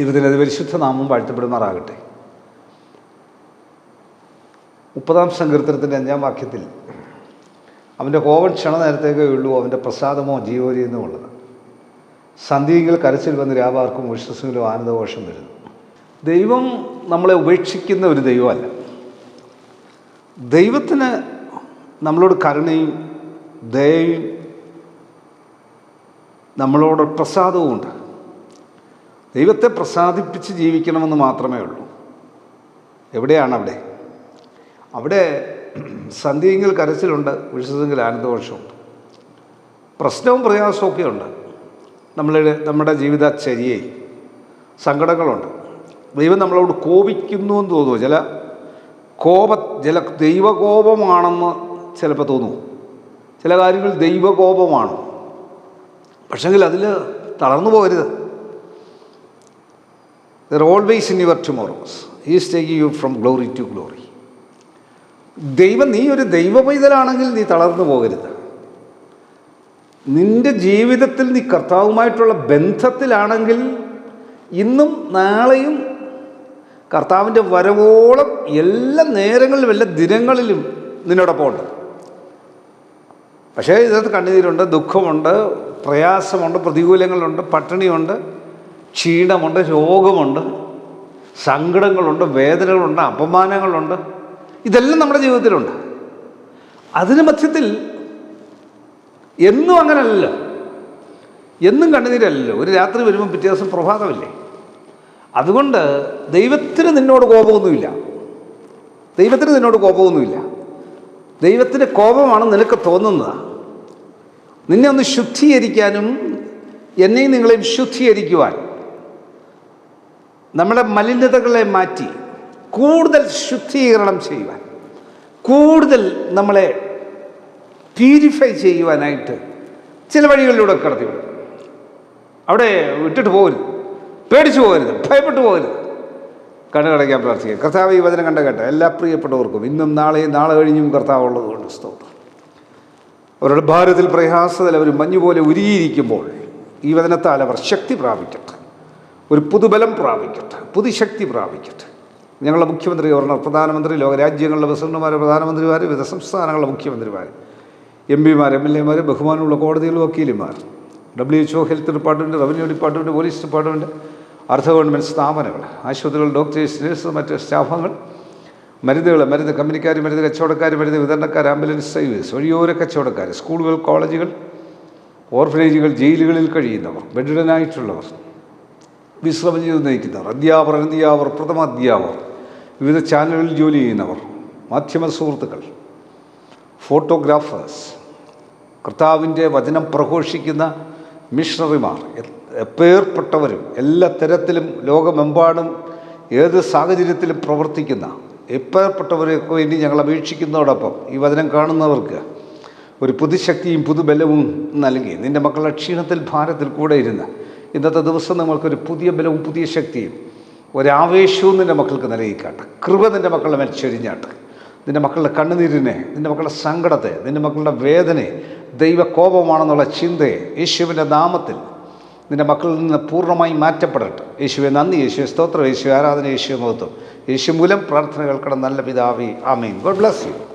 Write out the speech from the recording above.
ദൈവത്തിന്റെ അതിപരിശുദ്ധ നാമം വാഴ്ത്തപ്പെടുമാറാകട്ടെ. മുപ്പതാം സങ്കീർത്തനത്തിന്റെ അഞ്ചാം വാക്യത്തിൽ അവന്റെ കോവൻ ക്ഷണ നേരത്തേക്കേ ഉള്ളൂ അവന്റെ പ്രസാദമോ ജീവോരിയെന്നോ ഉള്ളത് സന്ധ്യയെങ്കിൽ കരച്ചിൽ വന്ന് രാവാർക്കും ഉഷസ്സിലും ആനന്ദഘോഷം വരുന്നു. ദൈവം നമ്മളെ ഉപേക്ഷിക്കുന്ന ഒരു ദൈവമല്ല. ദൈവത്തിന് നമ്മളോട് കരുണയും ദയയും നമ്മളോട് പ്രസാദവും ഉണ്ട്. ദൈവത്തെ പ്രസാദിപ്പിച്ച് ജീവിക്കണമെന്ന് മാത്രമേ ഉള്ളൂ. എവിടെയാണ് അവിടെ? അവിടെ സന്ധ്യയെങ്കിൽ കരച്ചിലുണ്ട് വിശ്വസെങ്കിൽ ആനന്ദഘോഷമുണ്ട് പ്രശ്നവും പ്രയാസമൊക്കെ ഉണ്ട്. നമ്മളുടെ നമ്മുടെ ജീവിതചര്യയിൽ സങ്കടങ്ങളുണ്ട്. ദൈവം നമ്മളോട് കോപിക്കുന്നു എന്ന് തോന്നുന്നു. ചില കോപ ചില ദൈവകോപമാണെന്ന് ചിലപ്പോൾ തോന്നുന്നു ചില കാര്യങ്ങൾ ദൈവകോപമാണ്. പക്ഷെങ്കിൽ അതിൽ തളർന്നു പോകരുത്. There always in your tomorrows is taking you from glory to glory ദൈവം നീ ഒരു ദൈവ പൈതലാണെങ്കിൽ നീ തളർന്നു പോകരുത്. നിന്റെ ജീവിതത്തിൽ നീ കർത്താവുമായിട്ടുള്ള ബന്ധത്തിലാണെങ്കിൽ ഇന്നും നാളെയും കർത്താവിന്റെ വരവോളം എല്ലാ നേരങ്ങളിലും എല്ലാ ദിനങ്ങളിലും നിന്നോടൊപ്പം ഉണ്ട്. പക്ഷേ ഇതിനകത്ത് കണ്ണുനീരുണ്ട് ദുഃഖമുണ്ട് പ്രയാസമുണ്ട് പ്രതികൂലങ്ങളുണ്ട് പട്ടിണിയുണ്ട്. ക്ഷീണമുണ്ട് രോഗമുണ്ട് സങ്കടങ്ങളുണ്ട് വേദനകളുണ്ട് അപമാനങ്ങളുണ്ട്. ഇതെല്ലാം നമ്മുടെ ജീവിതത്തിലുണ്ട്. അതിന് മധ്യത്തിൽ എന്നും അങ്ങനല്ലല്ലോ. എന്നും കണ്ണുനീരല്ലല്ലോ. ഒരു രാത്രി വരുമ്പോൾ പിറ്റേ ദിവസം പ്രഭാതമില്ലേ? അതുകൊണ്ട് ദൈവത്തിന് നിന്നോട് കോപമൊന്നുമില്ല. ദൈവത്തിന് നിന്നോട് കോപമൊന്നുമില്ല. ദൈവത്തിന്റെ കോപമാണ് നിനക്ക് തോന്നുന്നത്. നിന്നെ ഒന്ന് ശുദ്ധീകരിക്കാനും എന്നെയും നിങ്ങളെയും ശുദ്ധീകരിക്കുവാൻ. നമ്മുടെ മലിനതകളെ മാറ്റി കൂടുതൽ ശുദ്ധീകരണം ചെയ്യുവാൻ കൂടുതൽ നമ്മളെ പ്യൂരിഫൈ ചെയ്യുവാനായിട്ട് ചില വഴികളിലൂടെ കടത്തിവിടും അവിടെ വിട്ടിട്ട് പോകരുത്. പേടിച്ചു പോകരുത്. ഭയപ്പെട്ടു പോകരുത്. കണ്ണുകടയ്ക്കാൻ പ്രാർത്ഥിക്കുക. കർത്താവ് ഈ വചനം കണ്ട കേട്ടോ എല്ലാ പ്രിയപ്പെട്ടവർക്കും ഇന്നും നാളെയും നാളെ കഴിഞ്ഞും കർത്താവ് ഉള്ളതുകൊണ്ട് സ്തോത്രം. അവരുടെ ഭാരത്തിൽ പ്രയാസത്തിൽ അവർ മഞ്ഞുപോലെ ഉരുകിയിരിക്കുമ്പോൾ ഈ വചനത്താൽ അവർ ശക്തി പ്രാപിക്കട്ടെ. ഒരു പുതുബലം പ്രാപിക്കട്ടെ പുതുശക്തി പ്രാപിക്കട്ടെ. ഞങ്ങളുടെ മുഖ്യമന്ത്രി ഗവർണർ പ്രധാനമന്ത്രി ലോകരാജ്യങ്ങളിലെ പ്രസിഡന്റുമാർ പ്രധാനമന്ത്രിമാർ വിവിധ സംസ്ഥാനങ്ങളിലെ മുഖ്യമന്ത്രിമാർ എം പിമാർ എം എൽ എമാർ ബഹുമാനമുള്ള കോടതികൾ വക്കീലുമാർ W H O health department revenue department police department അർദ്ധ ഗവൺമെന്റ് സ്ഥാപനങ്ങൾ ആശുപത്രികൾ ഡോക്ടേഴ്സ് നഴ്സ് മറ്റ് സ്റ്റാഫുകൾ മരുന്നുകൾ മരുന്ന് കമ്പനിക്കാർ മരുന്ന് കച്ചവടക്കാർ മരുന്ന് വിതരണക്കാർ ആംബുലൻസ് സർവീസ് വഴിയോര കച്ചവടക്കാർ സ്കൂളുകൾ കോളേജുകൾ ഓർഫനേജുകൾ ജയിലുകളിൽ കഴിയുന്നവർ ബെഡിഡനായിട്ടുള്ളവർ വിശ്രമം ചെയ്ത് നയിക്കുന്നവർ അധ്യാപകർ അധ്യാപകർ പ്രഥമ അധ്യാപകർ വിവിധ ചാനലുകളിൽ ജോലി ചെയ്യുന്നവർ മാധ്യമ സുഹൃത്തുക്കൾ ഫോട്ടോഗ്രാഫേഴ്സ് കർത്താവിന്റെ വചനം പ്രഘോഷിക്കുന്ന മിഷണറിമാർ പേർപ്പെട്ടവരും എല്ലാ തരത്തിലും ലോകമെമ്പാടും ഏത് സാഹചര്യത്തിലും പ്രവർത്തിക്കുന്ന എപ്പേർപ്പെട്ടവരെയൊക്കെ വേണ്ടി ഞങ്ങൾ അപേക്ഷിക്കുന്നതോടൊപ്പം ഈ വചനം കാണുന്നവർക്ക് ഒരു പുതുശക്തിയും പുതുബലവും നൽകി. നിന്റെ മക്കളുടെ ക്ഷീണത്തിൽ ഭാരത്തിൽ കൂടെ ഇരുന്ന് ഇന്നത്തെ ദിവസം നിങ്ങൾക്കൊരു പുതിയ ബലവും പുതിയ ശക്തിയും ഒരാവേശവും നിന്റെ മക്കൾക്ക് നിലയിക്കാട്ടെ കൃപ നിന്റെ മക്കളുടെ മേൽ ചൊരിഞ്ഞാട്ടെ. നിന്റെ മക്കളുടെ കണ്ണുനീരിനെ നിന്റെ മക്കളുടെ സങ്കടത്തെ നിന്റെ മക്കളുടെ വേദനയെ ദൈവകോപമാണെന്നുള്ള ചിന്തയെ യേശുവിന്റെ നാമത്തിൽ നിന്റെ മക്കളിൽ നിന്ന് പൂർണമായി മാറ്റപ്പെടട്ടെ. യേശുവെ നന്ദി. യേശുവെ സ്തോത്രം. യേശു ആരാധന. യേശു മഹത്വം. യേശു മൂലം പ്രാർത്ഥന കേൾക്കണം. നല്ല പിതാവി. ആമീൻ. God bless you.